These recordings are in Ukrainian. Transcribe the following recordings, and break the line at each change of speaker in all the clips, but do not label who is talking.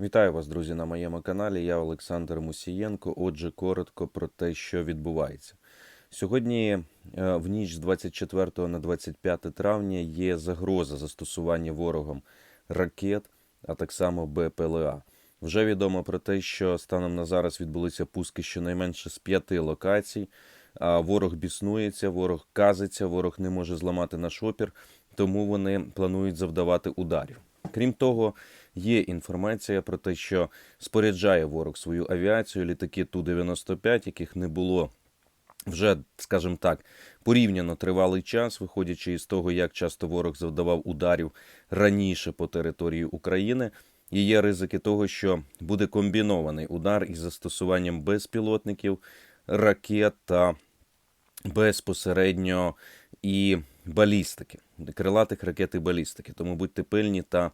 Вітаю вас, друзі, на моєму каналі. Я Олександр Мусієнко. Отже, коротко про те, що відбувається. Сьогодні, е, в ніч з 24 на 25 травня, є загроза застосування ворогом ракет, а так само БПЛА. Вже відомо про те, що станом на зараз відбулися пуски щонайменше з п'яти локацій. А Ворог біснується, ворог казиться, ворог не може зламати наш опір, тому вони планують завдавати ударів. Крім того, є інформація про те, що споряджає ворог свою авіацію, літаки Ту-95, яких не було вже, скажімо так, порівняно тривалий час, виходячи із того, як часто ворог завдавав ударів раніше по території України. І є ризики того, що буде комбінований удар із застосуванням безпілотників, ракет та безпосередньо і балістики, крилатих ракет і балістики. Тому будьте пильні та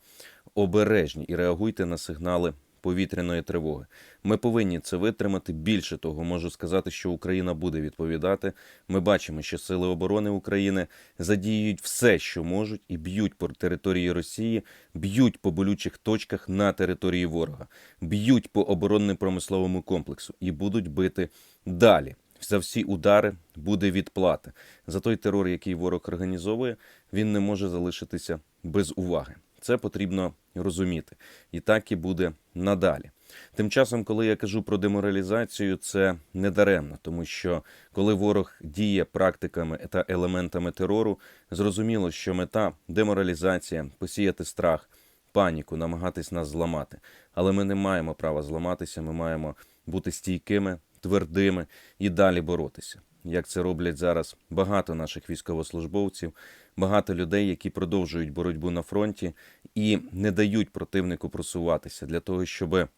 обережні і реагуйте на сигнали повітряної тривоги. Ми повинні це витримати. Більше того, можу сказати, що Україна буде відповідати. Ми бачимо, що сили оборони України задіюють все, що можуть, і б'ють по території Росії, б'ють по болючих точках на території ворога, б'ють по оборонно-промисловому комплексу і будуть бити далі. За всі удари буде відплата. За той терор, який ворог організовує, він не може залишитися без уваги. Це потрібно розуміти. І так і буде надалі. Тим часом, коли я кажу про деморалізацію, це не даремно, тому що коли ворог діє практиками та елементами терору, зрозуміло, що мета деморалізація, посіяти страх, паніку, намагатись нас зламати. Але ми не маємо права зламатися, ми маємо бути стійкими, твердими і далі боротися. Як це роблять зараз багато наших військовослужбовців, багато людей, які продовжують боротьбу на фронті і не дають противнику просуватися для того, щоб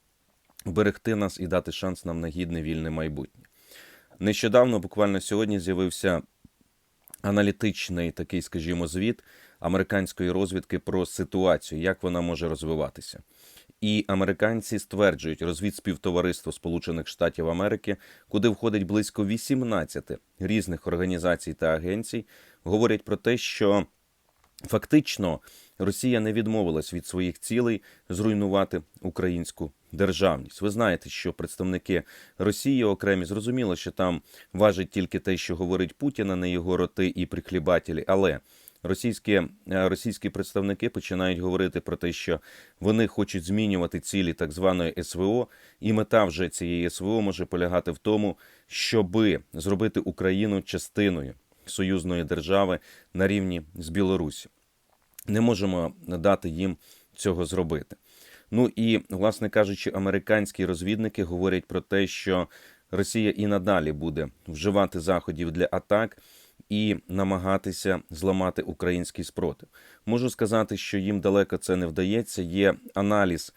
вберегти нас і дати шанс нам на гідне вільне майбутнє. Нещодавно, буквально сьогодні, з'явився аналітичний такий, скажімо, звіт американської розвідки про ситуацію, як вона може розвиватися. І американці стверджують розвідспівтовариство Сполучених Штатів Америки, куди входить близько 18 різних організацій та агенцій, говорять про те, що фактично Росія не відмовилась від своїх цілей зруйнувати українську державність. Ви знаєте, що представники Росії окремі зрозуміло, що там важить тільки те, що говорить Путін, а не його роти і прихлібателі, але Російські е, російські представники починають говорити про те, що вони хочуть змінювати цілі так званої СВО, і мета вже цієї СВО може полягати в тому, щоби зробити Україну частиною союзної держави на рівні з Білорусі. Не можемо дати їм цього зробити. Ну і, власне кажучи, американські розвідники говорять про те, що Росія і надалі буде вживати заходів для атак і намагатися зламати український спротив. Можу сказати, що їм далеко це не вдається. Є аналіз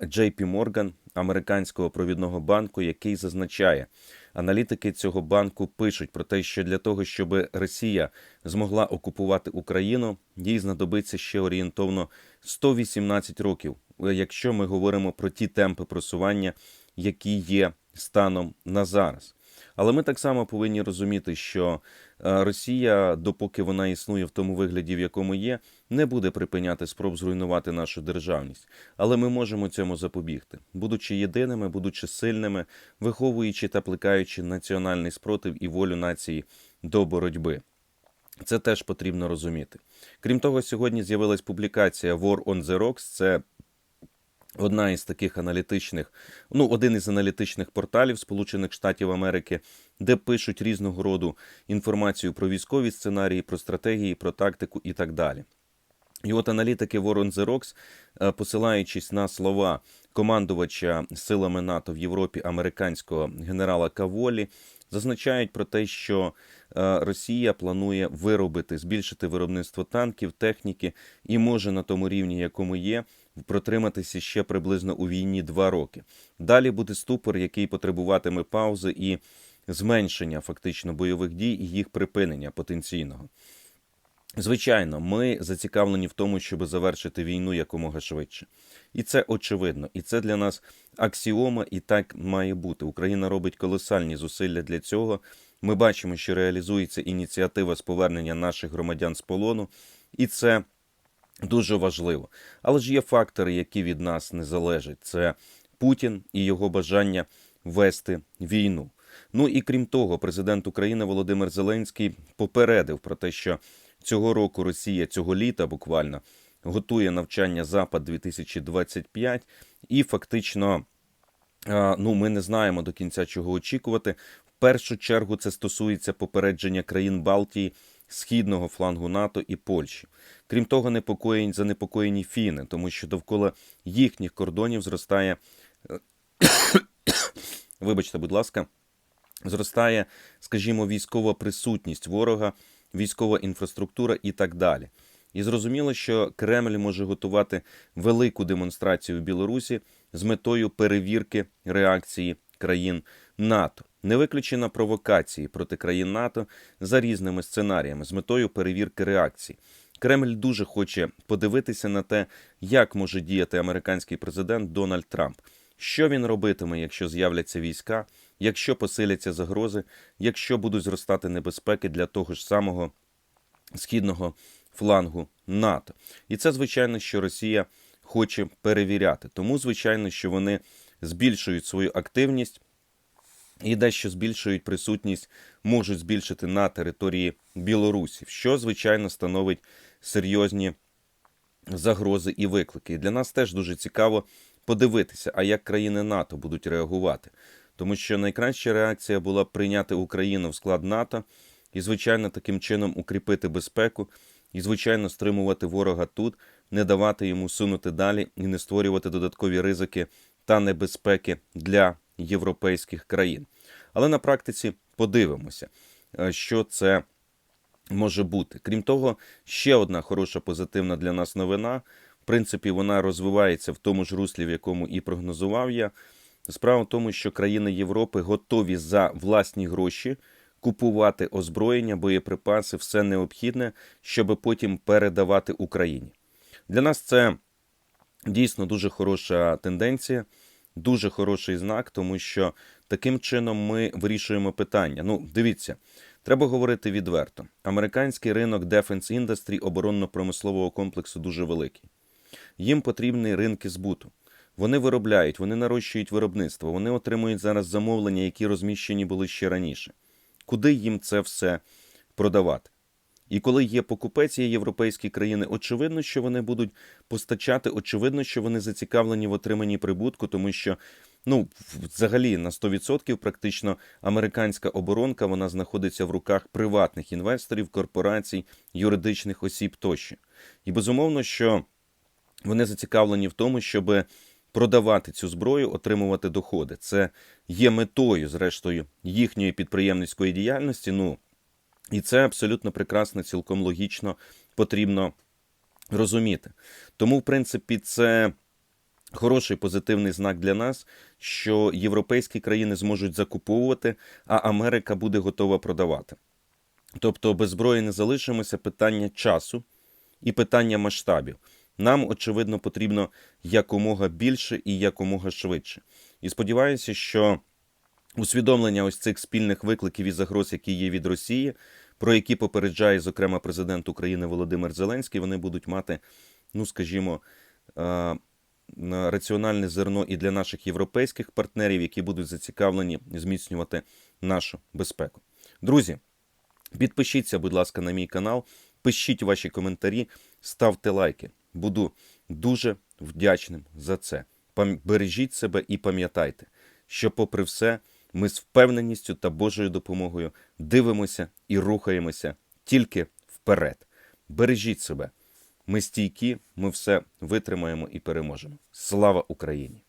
JP Morgan, американського провідного банку, який зазначає, аналітики цього банку пишуть про те, що для того, щоб Росія змогла окупувати Україну, їй знадобиться ще орієнтовно 118 років, якщо ми говоримо про ті темпи просування, які є станом на зараз. Але ми так само повинні розуміти, що е, Росія, допоки вона існує в тому вигляді, в якому є, не буде припиняти спроб зруйнувати нашу державність. Але ми можемо цьому запобігти, будучи єдиними, будучи сильними, виховуючи та плекаючи національний спротив і волю нації до боротьби. Це теж потрібно розуміти. Крім того, сьогодні з'явилась публікація War on the Rocks. Це Одна із таких аналітичних, ну один із аналітичних порталів Сполучених Штатів Америки, де пишуть різного роду інформацію про військові сценарії, про стратегії, про тактику і так далі. І от аналітики Rocks, е, посилаючись на слова командувача силами НАТО в Європі американського генерала Каволі, зазначають про те, що е, Росія планує виробити, збільшити виробництво танків, техніки і може на тому рівні, якому є, протриматися ще приблизно у війні два роки. Далі буде ступор, який потребуватиме паузи і зменшення фактично бойових дій і їх припинення потенційного. Звичайно, ми зацікавлені в тому, щоб завершити війну якомога швидше, і це очевидно, і це для нас аксіома, і так має бути. Україна робить колосальні зусилля для цього. Ми бачимо, що реалізується ініціатива з повернення наших громадян з полону, і це дуже важливо. Але ж є фактори, які від нас не залежать. Це Путін і його бажання вести війну. Ну і крім того, президент України Володимир Зеленський попередив про те, що цього року Росія цього літа буквально готує навчання Запад 2025 і фактично. Ну, ми не знаємо до кінця чого очікувати. В першу чергу це стосується попередження країн Балтії, східного флангу НАТО і Польщі. Крім того, непокоєнь занепокоєні фіни, тому що довкола їхніх кордонів зростає. Вибачте, будь ласка, зростає, скажімо, військова присутність ворога, військова інфраструктура і так далі. І зрозуміло, що Кремль може готувати велику демонстрацію в Білорусі з метою перевірки реакції країн НАТО. Не виключена провокації проти країн НАТО за різними сценаріями з метою перевірки реакції. Кремль дуже хоче подивитися на те, як може діяти американський президент Дональд Трамп. Що він робитиме, якщо з'являться війська, якщо посиляться загрози, якщо будуть зростати небезпеки для того ж самого східного флангу НАТО? І це звичайно, що Росія хоче перевіряти. Тому, звичайно, що вони збільшують свою активність і дещо збільшують присутність, можуть збільшити на території Білорусі, що звичайно становить серйозні загрози і виклики. І для нас теж дуже цікаво подивитися, а як країни НАТО будуть реагувати. Тому що найкраща реакція була прийняти Україну в склад НАТО і, звичайно, таким чином укріпити безпеку і, звичайно, стримувати ворога тут, не давати йому сунути далі і не створювати додаткові ризики та небезпеки для європейських країн. Але на практиці подивимося, е, що це може бути. Крім того, ще одна хороша позитивна для нас новина. В принципі, вона розвивається в тому ж руслі, в якому і прогнозував я. Справа в тому, що країни Європи готові за власні гроші купувати озброєння, боєприпаси, все необхідне, щоб потім передавати Україні. Для нас це дійсно дуже хороша тенденція, дуже хороший знак, тому що таким чином ми вирішуємо питання. Ну, дивіться, треба говорити відверто. Американський ринок Defense Industry оборонно-промислового комплексу дуже великий. Їм потрібні ринки збуту. Вони виробляють, вони нарощують виробництво, вони отримують зараз замовлення, які розміщені були ще раніше. Куди їм це все продавати? І коли є покупець, є європейські країни, очевидно, що вони будуть постачати, очевидно, що вони зацікавлені в отриманні прибутку, тому що ну, взагалі на 100% практично американська оборонка вона знаходиться в руках приватних інвесторів, корпорацій, юридичних осіб тощо. І безумовно, що вони зацікавлені в тому, щоб продавати цю зброю, отримувати доходи. Це є метою, зрештою, їхньої підприємницької діяльності. Ну і це абсолютно прекрасно, цілком логічно потрібно розуміти. Тому, в принципі, це хороший позитивний знак для нас, що європейські країни зможуть закуповувати, а Америка буде готова продавати. Тобто, без зброї не залишимося питання часу і питання масштабів. Нам, очевидно, потрібно якомога більше і якомога швидше. І сподіваюся, що усвідомлення ось цих спільних викликів і загроз, які є від Росії, про які попереджає, зокрема, президент України Володимир Зеленський, вони будуть мати, ну скажімо, раціональне зерно і для наших європейських партнерів, які будуть зацікавлені зміцнювати нашу безпеку. Друзі, підпишіться, будь ласка, на мій канал, пишіть ваші коментарі, ставте лайки. Буду дуже вдячним за це. Бережіть себе і пам'ятайте, що, попри все, ми з впевненістю та Божою допомогою дивимося і рухаємося тільки вперед. Бережіть себе. Ми стійкі, ми все витримаємо і переможемо. Слава Україні!